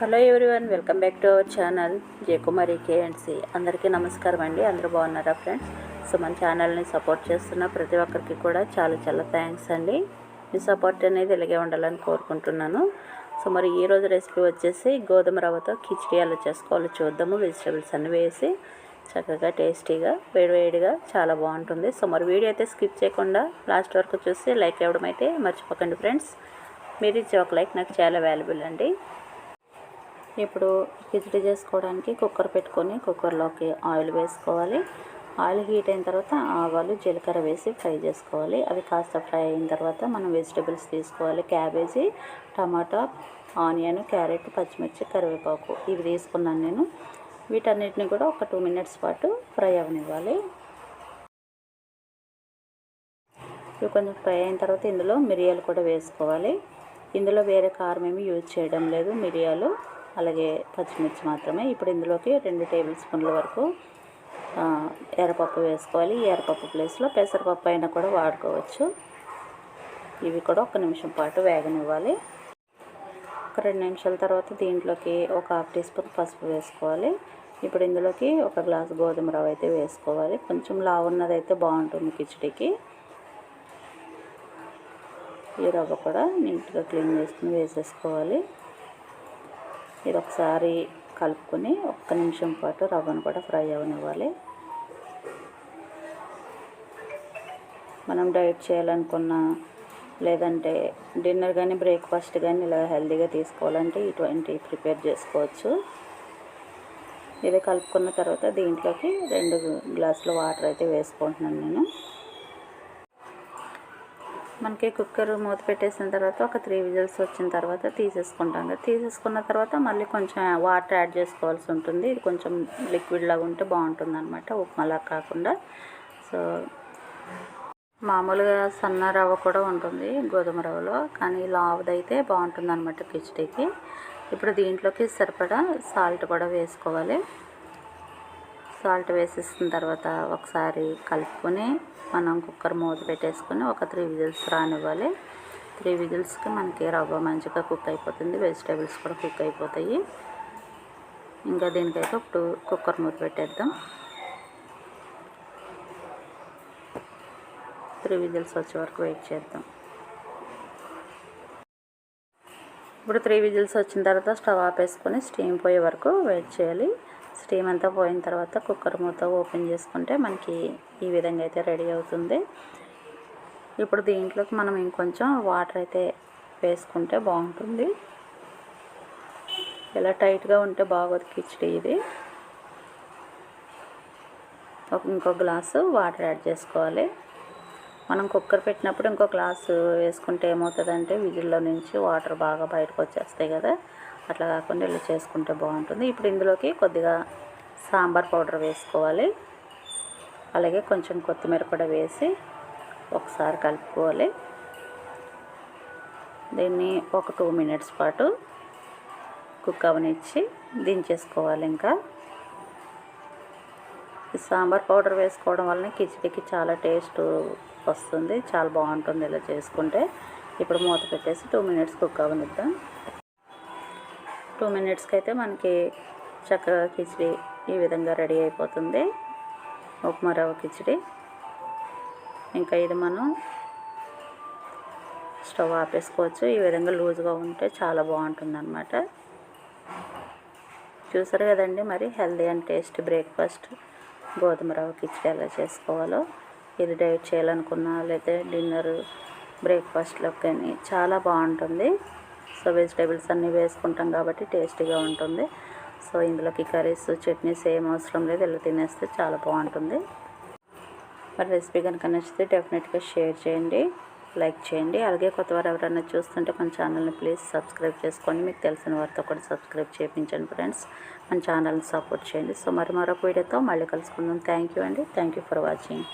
Hello everyone welcome back to our channel Jayakumari K N C అందరికీ నమస్కారం అండి. అందరూ బాగున్నారా ఫ్రెండ్స్? సో మన ఛానల్ని సపోర్ట్ చేస్తున్న ప్రతి ఒక్కరికి కూడా చాలా చాలా థ్యాంక్స్ అండి. మీ సపోర్ట్ అనేది ఇలాగే ఉండాలని కోరుకుంటున్నాను. సో మరి ఈరోజు రెసిపీ వచ్చేసి గోధుమ రవ్వతో కిచిడి ఎలా చేసుకోవాలో చూద్దాము. వెజిటేబుల్స్ అన్నీ వేసి చక్కగా టేస్టీగా వేడివేడిగా చాలా బాగుంటుంది. సో మరి వీడియో అయితే స్కిప్ చేయకుండా లాస్ట్ వరకు చూసి లైక్ ఇవ్వడం అయితే మర్చిపోకండి ఫ్రెండ్స్. మీరు ఇచ్చే ఒక లైక్ నాకు చాలా వాల్యుబుల్ అండి. ఇప్పుడు కిచిడి చేసుకోవడానికి కుక్కర్ పెట్టుకొని కుక్కర్లోకి ఆయిల్ వేసుకోవాలి. ఆయిల్ హీట్ అయిన తర్వాత ఆవాలు జీలకర్ర వేసి ఫ్రై చేసుకోవాలి. అవి కాస్త ఫ్రై అయిన తర్వాత మనం వెజిటేబుల్స్ తీసుకోవాలి. క్యాబేజీ టమాటా ఆనియన్ క్యారెట్ పచ్చిమిర్చి కరివేపాకు ఇవి తీసుకున్నాను నేను. వీటన్నిటిని కూడా ఒక టూ మినిట్స్ పాటు ఫ్రై అవనివ్వాలి. ఇవి కొంచెం ఫ్రై అయిన తర్వాత ఇందులో మిరియాలు కూడా వేసుకోవాలి. ఇందులో వేరే కారం ఏమి యూజ్ చేయడం లేదు మిరియాలు. అలాగే పచ్చిమిర్చి మాత్రమే. ఇప్పుడు ఇందులోకి రెండు టేబుల్ స్పూన్ల వరకు ఎర్రపప్పు వేసుకోవాలి. ఈ ఎర్రపప్పు ప్లేస్లో పెసరపప్పు అయినా కూడా వాడుకోవచ్చు. ఇవి కూడా ఒక నిమిషం పాటు వేగనివ్వాలి. ఒక రెండు నిమిషాల తర్వాత దీంట్లోకి ఒక హాఫ్ టీ స్పూన్ పసుపు వేసుకోవాలి. ఇప్పుడు ఇందులోకి ఒక గ్లాస్ గోధుమ రవ్వ అయితే వేసుకోవాలి. కొంచెం లావున్నదైతే బాగుంటుంది కిచడికి. ఈ రవ్వ కూడా నీట్గా క్లీన్ చేసుకుని వేసేసుకోవాలి. ఇది ఒకసారి కలుపుకొని ఒక్క నిమిషం పాటు రవ్వను కూడా ఫ్రై అవనివ్వాలి. మనం డైట్ చేయాలనుకున్న లేదంటే డిన్నర్ కానీ బ్రేక్ఫాస్ట్ కానీ ఇలా హెల్తీగా తీసుకోవాలంటే ఇటువంటి ప్రిపేర్ చేసుకోవచ్చు. ఇది కలుపుకున్న తర్వాత దీంట్లోకి రెండు గ్లాసుల వాటర్ అయితే వేసుకుంటున్నాను నేను. మనకి కుక్కర్ మూత పెట్టేసిన తర్వాత ఒక త్రీ విజిల్స్ వచ్చిన తర్వాత తీసేసుకుంటాం. కదా తీసేసుకున్న తర్వాత మళ్ళీ కొంచెం వాటర్ యాడ్ చేసుకోవాల్సి ఉంటుంది. ఇది కొంచెం లిక్విడ్ లాగా ఉంటే బాగుంటుంది అనమాట ఉప్మాలా కాకుండా. సో మామూలుగా సన్న రవ్వ కూడా ఉంటుంది గోధుమ రవ్వలో కానీ లావుదైతే బాగుంటుంది అనమాట కిచడీకి. ఇప్పుడు దీంట్లోకి సరిపడా సాల్ట్ కూడా వేసుకోవాలి. సాల్ట్ వేసేసిన తర్వాత ఒకసారి కలుపుకొని మనం కుక్కర్ మూత పెట్టేసుకొని ఒక త్రీ విజిల్స్ రానివ్వాలి. త్రీ విజిల్స్కి మనకి రవ్వ మంచిగా కుక్ అయిపోతుంది. వెజిటేబుల్స్ కూడా కుక్ అయిపోతాయి. ఇంకా దీనికైతే ఇప్పుడు కుక్కర్ మూత పెట్టేద్దాం. త్రీ విజిల్స్ వచ్చే వరకు వెయిట్ చేద్దాం. ఇప్పుడు త్రీ విజిల్స్ వచ్చిన తర్వాత స్టవ్ ఆపేసుకొని స్టీమ్ పోయే వరకు వెయిట్ చేయాలి. స్టీమ్ అంతా పోయిన తర్వాత కుక్కర్ మూత ఓపెన్ చేసుకుంటే మనకి ఈ విధంగా అయితే రెడీ అవుతుంది. ఇప్పుడు దీంట్లోకి మనం ఇంకొంచెం వాటర్ అయితే వేసుకుంటే బాగుంటుంది. ఇలా టైట్గా ఉంటే బాగోదు కిచడీ ఇది. ఇంకో గ్లాసు వాటర్ యాడ్ చేసుకోవాలి. మనం కుక్కర్ పెట్టినప్పుడు ఇంకో గ్లాసు వేసుకుంటే ఏమవుతుందంటే విజిల్లో నుంచి వాటర్ బాగా బయటకు వచ్చేస్తాయి కదా. అట్లా కాకుండా ఇలా చేసుకుంటే బాగుంటుంది. ఇప్పుడు ఇందులోకి కొద్దిగా సాంబార్ పౌడర్ వేసుకోవాలి. అలాగే కొంచెం కొత్తిమీర కూడా వేసి ఒకసారి కలుపుకోవాలి. దీన్ని ఒక టూ మినిట్స్ పాటు కుక్ అవనిచ్చి దించేసుకోవాలి ఇంకా. ఈ సాంబార్ పౌడర్ వేసుకోవడం వలన కిచిడికి చాలా టేస్ట్ వస్తుంది. చాలా బాగుంటుంది ఇలా చేసుకుంటే. ఇప్పుడు మూత పెట్టేసి టూ మినిట్స్ కుక్ అవనిద్దాం. టూ మినిట్స్కి అయితే మనకి చక్కగా కిచిడి ఈ విధంగా రెడీ అయిపోతుంది. ఉప్మా రవ్వ కిచిడి. ఇంకా ఇది మనం స్టవ్ ఆపేసుకోవచ్చు. ఈ విధంగా లూజ్గా ఉంటే చాలా బాగుంటుంది అనమాట చూసారు కదండి మరి హెల్దీ అండ్ టేస్ట్ బ్రేక్ఫాస్ట్ గోధుమ రవ్వ కిచిడి ఎలా చేసుకోవాలో. ఇది డైట్ చేయాలనుకున్నా లేకపోతే డిన్నర్ బ్రేక్ఫాస్ట్లో కానీ చాలా బాగుంటుంది. సో వెజిటేబుల్స్ అన్నీ వేసుకుంటాం కాబట్టి టేస్టీగా ఉంటుంది. సో ఇందులోకి కర్రీస్ చట్నీస్ ఏం అవసరం లేదు. ఇలా తినేస్తే చాలా బాగుంటుంది. మరి రెసిపీ కనుక నచ్చితే డెఫినెట్గా షేర్ చేయండి లైక్ చేయండి. అలాగే కొత్తవారు ఎవరైనా చూస్తుంటే మన ఛానల్ని ప్లీజ్ సబ్స్క్రైబ్ చేసుకోండి. మీకు తెలిసిన వారితో కూడా సబ్స్క్రైబ్ చేయించండి ఫ్రెండ్స్. మన ఛానల్ని సపోర్ట్ చేయండి. సో మరి మరొక వీడియోతో మళ్ళీ కలుసుకుందాం. థ్యాంక్ యూ అండి. Thank you for watching.